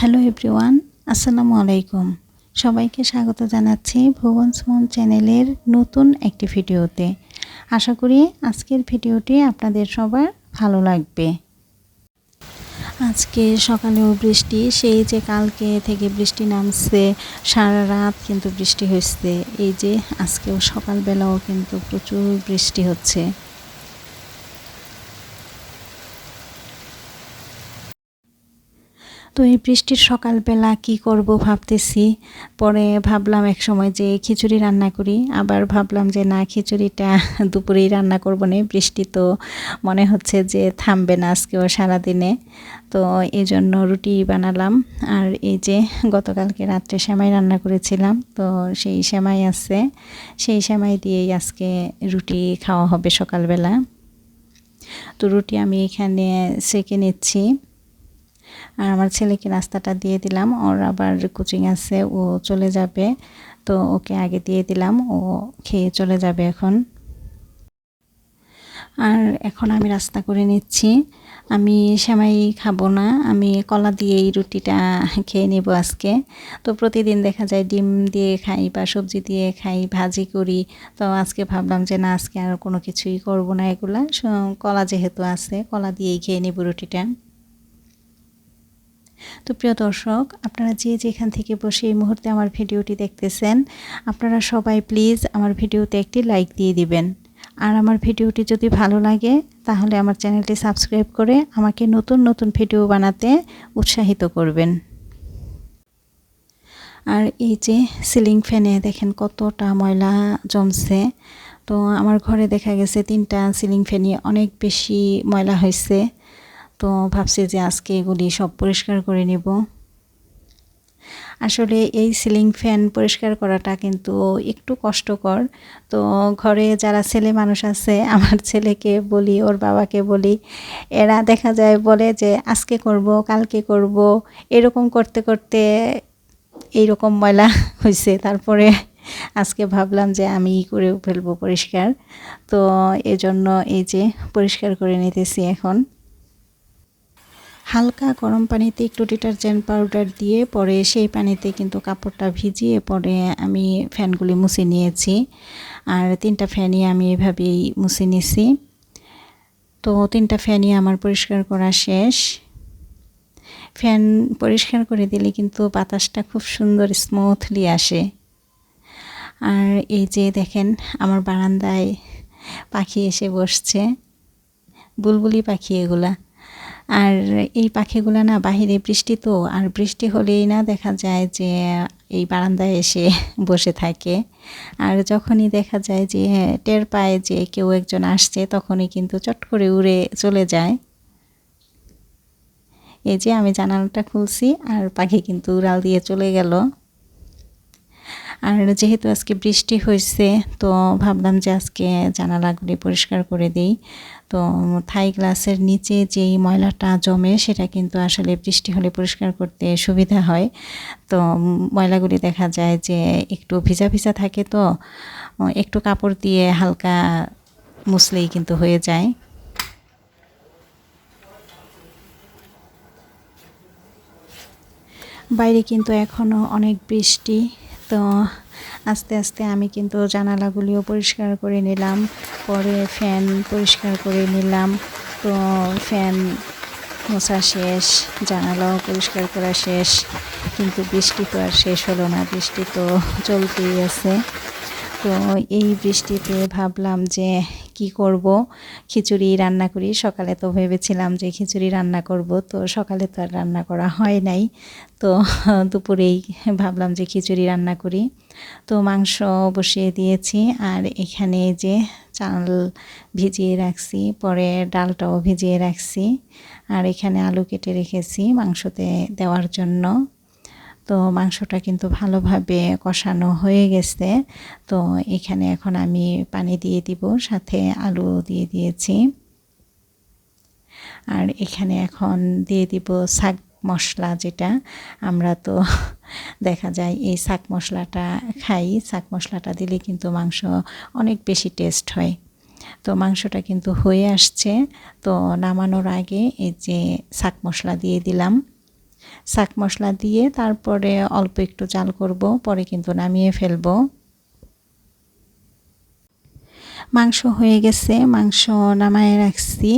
Hello everyone, আসসালামু আলাইকুম। সবাইকে স্বাগত জানাচ্ছি ভুবন সুমন চ্যানেলের নতুন একটি ভিডিওতে। আশা করি আজকের ভিডিওটি আপনাদের সবার ভালো লাগবে। আজকে সকালেও বৃষ্টি, সেই যে কালকে থেকে বৃষ্টি নামছে, সারা রাত কিন্তু বৃষ্টি হয়েছে এই যে আজকেও সকালবেলাও কিন্তু প্রচুর বৃষ্টি হচ্ছে। তো এই বৃষ্টির সকালবেলা কি করব ভাবতেছি। পরে ভাবলাম এক সময় যে খিচুড়ি রান্না করি। আবার ভাবলাম যে না, খিচুড়িটা দুপুরেই রান্না করব না বৃষ্টি তো মনে হচ্ছে যে থামবে না আজকেও সারাদিনে। তো এই জন্য রুটি বানালাম। আর এই যে গতকালকে রাত্রে সেমাই রান্না করেছিলাম, তো সেই সেমাই আছে। সেই সেমাই দিয়েই আজকে রুটি খাওয়া হবে সকালবেলা। তো রুটি আমি এখানে সেকে নিচ্ছি। আর আমার ছেলেকে নাস্তাটা দিয়ে দিলাম। ওর আবার কোচিং আছে, ও চলে যাবে। তো ওকে আগে দিয়ে দিলাম, ও খেয়ে চলে যাবে এখন। আর এখন আমি রাস্তা করে নিচ্ছি। আমি সেমাই খাব না, আমি কলা দিয়ে এই রুটিটা খেয়ে নেব আজকে। তো প্রতিদিন দেখা যায় ডিম দিয়ে খাই বা সবজি দিয়ে খাই, ভাজি করি। তো আজকে ভাবলাম যে না, আজকে আর কোনো কিছুই করব না এগুলা। কলা যেহেতু আছে, কলা দিয়েই খেয়ে নেব রুটিটা। তো প্রিয় দর্শক, আপনারা যে যেখান থেকে বসে এই মুহূর্তে আমার ভিডিওটি দেখতেছেন, আপনারা সবাই প্লিজ আমার ভিডিওতে একটি লাইক দিয়ে দিবেন। আর আমার ভিডিওটি যদি ভালো লাগে, তাহলে আমার চ্যানেলটি সাবস্ক্রাইব করে আমাকে নতুন নতুন ভিডিও বানাতে উৎসাহিত করবেন। আর এই যে সিলিং ফ্যানে দেখেন কতটা ময়লা জমছে। তো আমার ঘরে দেখা গেছে তিনটা সিলিং ফ্যানই অনেক বেশি ময়লা হয়েছে। তো ভাবছি যে আজকে এগুলি সব পরিষ্কার করে নেব। আসলে এই সিলিং ফ্যান পরিষ্কার করাটা কিন্তু একটু কষ্টকর। তো ঘরে যারা ছেলে মানুষ আছে, আমার ছেলেকে বলি, ওর বাবাকে বলি, এরা দেখা যায় বলে যে আজকে করব, কালকে করব, এরকম করতে করতে এইরকম ময়লা হয়েছে তারপরে আজকে ভাবলাম যে আমি করে ফেলব পরিষ্কার। তো এজন্য এই যে পরিষ্কার করে নিতেছি এখন। হালকা গরম পানিতে একটু ডিটারজেন্ট পাউডার দিয়ে পরে সেই পানিতে কিন্তু কাপড়টা ভিজিয়ে পরে আমি ফ্যানগুলি মুছে নিয়েছি। আর তিনটা ফ্যানই আমি এভাবেই মুছে নিছি। তো তিনটা ফ্যানই আমার পরিষ্কার করা শেষ। ফ্যান পরিষ্কার করে দিলে কিন্তু বাতাসটা খুব সুন্দর স্মুথলি আসে। আর এই যে দেখেন, আমার বারান্দায় পাখি এসে বসছে। বুলবুলি পাখি এগুলা। আর এই পাখিগুলো না বাহিরে বৃষ্টি তো, আর বৃষ্টি হলেই না দেখা যায় যে এই বারান্দায় এসে বসে থাকে। আর যখনই দেখা যায় যে টের পায় যে কেউ একজন আসছে, তখনই কিন্তু চট করে উড়ে চলে যায়। এই যে আমি জানালাটা খুলছি, আর পাখি কিন্তু উড়াল দিয়ে চলে গেল। আর যেহেতু আজকে বৃষ্টি হয়েছে তো ভাবলাম যে আজকে জানালাগুলি পরিষ্কার করে দিই। তো থাই গ্লাসের নিচে যেই ময়লাটা জমে, সেটা কিন্তু আসলে বৃষ্টি হলে পরিষ্কার করতে সুবিধা হয়। তো ময়লাগুলি দেখা যায় যে একটু ভিজা ভিজা থাকে তো, একটু কাপড় দিয়ে হালকা মুসলেই কিন্তু হয়ে যায়। বাইরে কিন্তু এখনও অনেক বৃষ্টি, তো আস্তে আস্তে আমি কিন্তু জানালাগুলিও পরিষ্কার করে নিলাম। পরে ফ্যান পরিষ্কার করে নিলাম। তো ফ্যান মোছা শেষ, জানালাও পরিষ্কার করা শেষ, কিন্তু বৃষ্টি তো আর শেষ হলো না। বৃষ্টি তো চলতেই আছে। তো এই বৃষ্টিতে ভাবলাম যে কি করব? খিচুড়ি রান্না করি। সকালে তো ভেবেছিলাম যে খিচুড়ি রান্না করব, তো সকালে তো আর রান্না করা হয় নাই। তো দুপুরেই ভাবলাম যে খিচুড়ি রান্না করি। তো মাংস বসিয়ে দিয়েছি, আর এখানে যে চাল ভিজিয়ে রাখছি, পরে ডালটাও ভিজিয়ে রাখছি, আর এখানে আলু কেটে রেখেছি মাংসতে দেওয়ার জন্য। তো মাংসটা কিন্তু ভালোভাবে কষানো হয়ে গেছে। তো এখানে এখন আমি পানি দিয়ে দিব, সাথে আলু দিয়ে দিয়েছি। আর এখানে এখন দিয়ে দিব শাক মশলা যেটা। আমরা তো দেখা যায় এই শাক মশলাটা খাই। শাক মশলাটা দিলে কিন্তু মাংস অনেক বেশি টেস্ট হয়। তো মাংসটা কিন্তু হয়ে আসছে। তো নামানোর আগে এই যে শাক মশলা দিয়ে দিলাম। শাক মশলা দিয়ে তারপরে অল্প একটু চাল করব, পরে কিন্তু নামিয়ে ফেলব। মাংস হয়ে গেছে, মাংস নামায় রাখছি।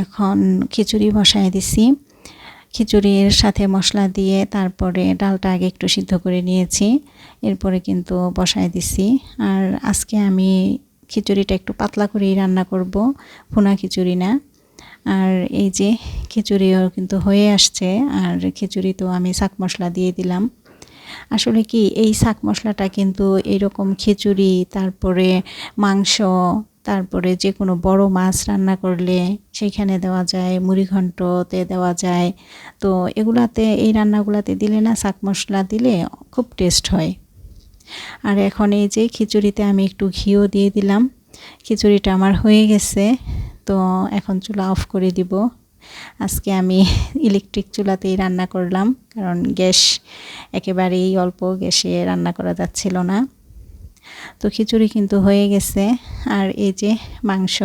এখন খিচুড়ি বসায় দিছি। খিচুড়ির সাথে মশলা দিয়ে তারপরে ডালটা আগে একটু সিদ্ধ করে নিয়েছি, এরপরে কিন্তু বসায় দিছি। আর আজকে আমি খিচুড়িটা একটু পাতলা করেই রান্না করব, ভুনা খিচুড়ি না। আর এই যে খিচুড়িও কিন্তু হয়ে আসছে, আর খিচুড়ি তো আমি শাক মশলা দিয়ে দিলাম। আসলে কি, এই শাক মশলাটা কিন্তু এরকম খিচুড়ি, তারপরে মাংস, তারপরে যে কোনো বড় মাছ রান্না করলে সেইখানে দেওয়া যায়, মুড়ি ঘন্টতে দেওয়া যায়। তো এগুলাতে, এই রান্নাগুলাতে দিলে না, শাক মশলা দিলে খুব টেস্ট হয়। আর এখন এই যে খিচুড়িতে আমি একটু ঘিও দিয়ে দিলাম। খিচুড়িটা আমার হয়ে গেছে। তো এখন চুলা অফ করে দিব। আজকে আমি ইলেকট্রিক চুলাতেই রান্না করলাম, কারণ গ্যাস একেবারেই অল্প, গ্যাসে রান্না করা যাচ্ছিল না। তো খিচুড়ি কিন্তু হয়ে গেছে, আর এই যে মাংস।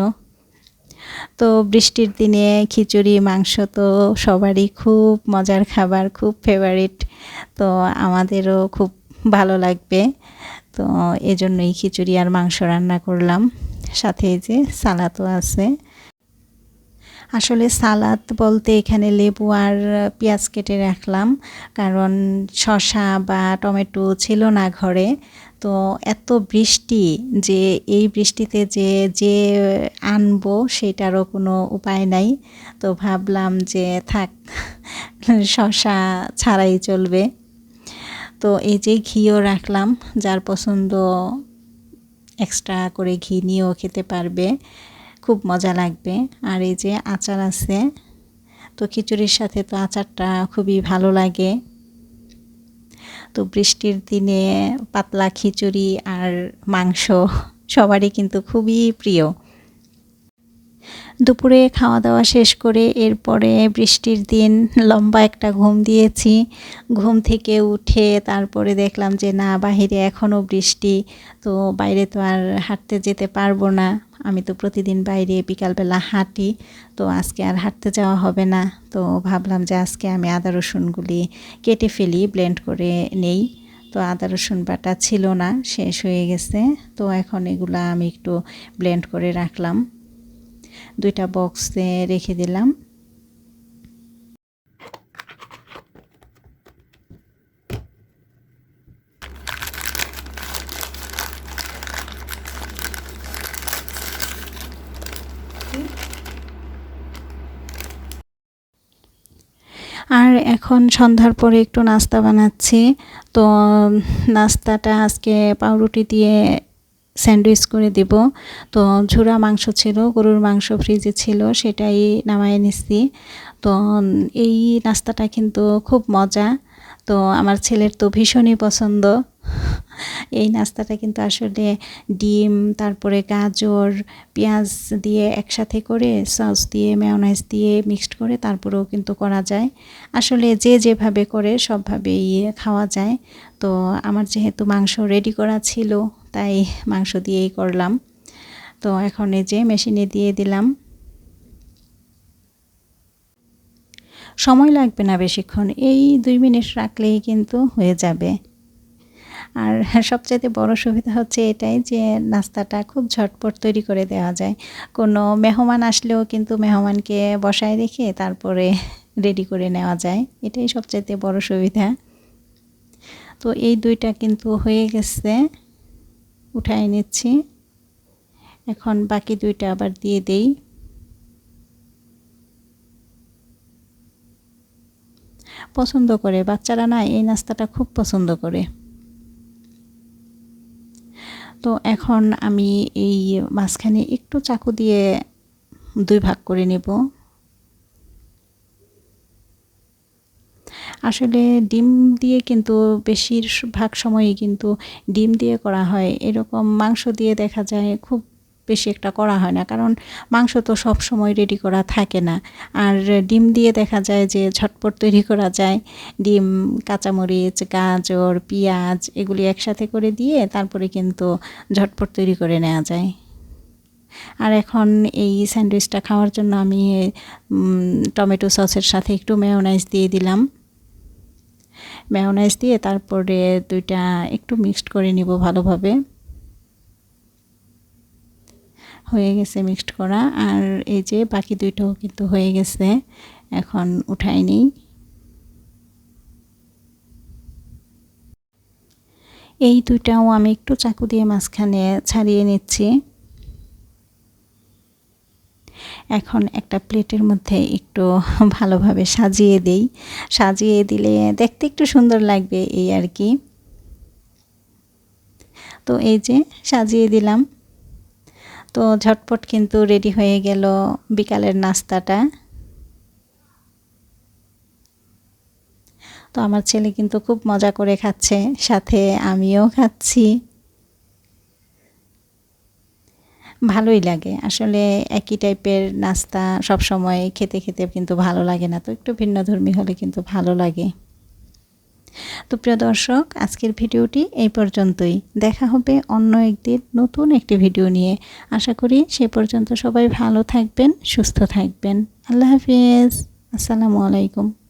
তো বৃষ্টির দিনে খিচুড়ি, মাংস তো সবারই খুব মজার খাবার, খুব ফেভারিট তো আমাদেরও খুব ভালো লাগবে। তো এজন্যই খিচুড়ি আর মাংস রান্না করলাম। সাথে যে সালাদও আছে। আসলে সালাদ বলতে এখানে লেবু আর পেঁয়াজ কেটে রাখলাম। কারণ শশা বা টমেটো ছিল না ঘরে। তো এত বৃষ্টি যে, এই বৃষ্টিতে যে যে আনব সেটারও কোনো উপায় নাই। তো ভাবলাম যে, থাক শশা ছাড়াই চলবে। তো এই যে ঘিও রাখলাম, যার পছন্দ এক্সট্রা করে ঘি নিয়েও খেতে পারবে। খুব মজা লাগবে। আর এই যে আচার আছে, তো খিচুড়ির সাথে তো আচারটা খুবই ভালো লাগে। তো বৃষ্টির দিনে পাতলা খিচুড়ি আর মাংস সবারই কিন্তু খুবই প্রিয়। দুপুরে খাওয়া দাওয়া শেষ করে এরপরে বৃষ্টির দিন লম্বা একটা ঘুম দিয়েছি। ঘুম থেকে উঠে তারপরে দেখলাম যে, না, বাহিরে এখনও বৃষ্টি, তো বাইরে তো আর হাঁটতে যেতে পারব না। আমি তো প্রতিদিন বাইরে বিকালবেলা হাঁটি, তো আজকে আর হাঁটতে যাওয়া হবে না। তো ভাবলাম যে, আজকে আমি আদা রসুনগুলি কেটে ফেলি ব্লেন্ড করে নেই। তো আদা, রসুন বাটা ছিল না, শেষ হয়ে গেছে। তো এখন এগুলা আমি একটু ব্লেন্ড করে রাখলাম। দুইটা বক্সে রেখে দিলাম। আর এখন সন্ধ্যার পরে একটু নাস্তা বানাচ্ছি। তো নাস্তাটা আজকে পাউরুটি দিয়ে স্যান্ডউইচ করে দেব। তো ঝুরা মাংস ছিল, গরুর মাংস ফ্রিজে ছিল, সেটাই নামায় নিচ্ছি তো এই নাস্তাটা কিন্তু খুব মজা। তো আমার ছেলের তো ভীষণই পছন্দ। এই নাস্তাটা কিন্তু আসলে ডিম, তারপরে গাজর, পেঁয়াজ দিয়ে একসাথে করে, সস দিয়ে মেয়নাইজ দিয়ে মিক্সড করে তারপরেও কিন্তু করা যায়। আসলে যে যেভাবে করে সবভাবেই খাওয়া যায়। তো আমার যেহেতু মাংস রেডি করা ছিল তাই মাংস দিয়েই করলাম। তো এখন এই যে মেশিনে দিয়ে দিলাম। সময় লাগবে না বেশিক্ষণ, এই দুই মিনিট রাখলেই কিন্তু হয়ে যাবে। আর সবচাইতে বড় সুবিধা হচ্ছে এটাই যে নাস্তাটা খুব ঝটপট তৈরি করে দেওয়া যায়। কোনো মেহমান আসলেও কিন্তু মেহমানকে বসায় রেখে তারপরে রেডি করে নেওয়া যায়। এটাই সবচাইতে বড় সুবিধা। তো এই দুইটা কিন্তু হয়ে গেছে। উঠাই নিচ্ছি। এখন বাকি দুইটা আবার দিয়ে দেই। পছন্দ করে। বাচ্চারা না এই নাস্তাটা খুব পছন্দ করে। তো এখন আমি এই মাঝখানে একটু চাকু দিয়ে দুই ভাগ করে নেব। আসলে ডিম দিয়ে কিন্তু বেশিরভাগ সময়ই কিন্তু ডিম দিয়ে করা হয়। এরকম মাংস দিয়ে দেখা যায় খুব বেশি একটা করা হয় না, কারণ মাংস তো সব সময় রেডি করা থাকে না। আর ডিম দিয়ে দেখা যায় যে ঝটপট তৈরি করা যায়। ডিম, কাঁচামরিচ, গাজর, পেঁয়াজ এগুলি একসাথে করে দিয়ে তারপরে কিন্তু ঝটপট তৈরি করে নেওয়া যায়। আর এখন এই স্যান্ডউইচটা খাওয়ার জন্য আমি টমেটো সসের সাথে একটু মেয়োনাইজ দিয়ে দিলাম। মেয়নাইজ দিয়ে তারপরে দুইটা একটু মিক্সড করে নিব ভালোভাবে। হয়ে গেছে মিক্সড করা। আর এই যে বাকি দুইটাও কিন্তু হয়ে গেছে। এখন উঠাই নিই। এই দুইটাও আমি একটু চাকু দিয়ে মাঝখানে ছাড়িয়ে নিচ্ছি। এখন একটা প্লেটের মধ্যে একটু ভালোভাবে সাজিয়ে দেই। সাজিয়ে দিলে দেখতে একটু সুন্দর লাগবে এই আর কি। তো এই যে সাজিয়ে দিলাম। তো ঝটপট কিন্তু রেডি হয়ে গেল বিকালের নাস্তাটা। তো আমার ছেলে কিন্তু খুব মজা করে খাচ্ছে, সাথে আমিও খাচ্ছি। ভালোই লাগে। আসলে একই টাইপের নাস্তা সব সময় খেতে খেতে কিন্তু ভালো লাগে না। তো একটু ভিন্ন ধর্মী হলে কিন্তু ভালো লাগে। তো প্রিয় দর্শক, আজকের ভিডিওটি এই পর্যন্তই। দেখা হবে অন্য একদিন নতুন একটি ভিডিও নিয়ে। আশা করি সে পর্যন্ত সবাই ভালো থাকবেন, সুস্থ থাকবেন। আল্লাহ হাফিজ। আসসালামু আলাইকুম।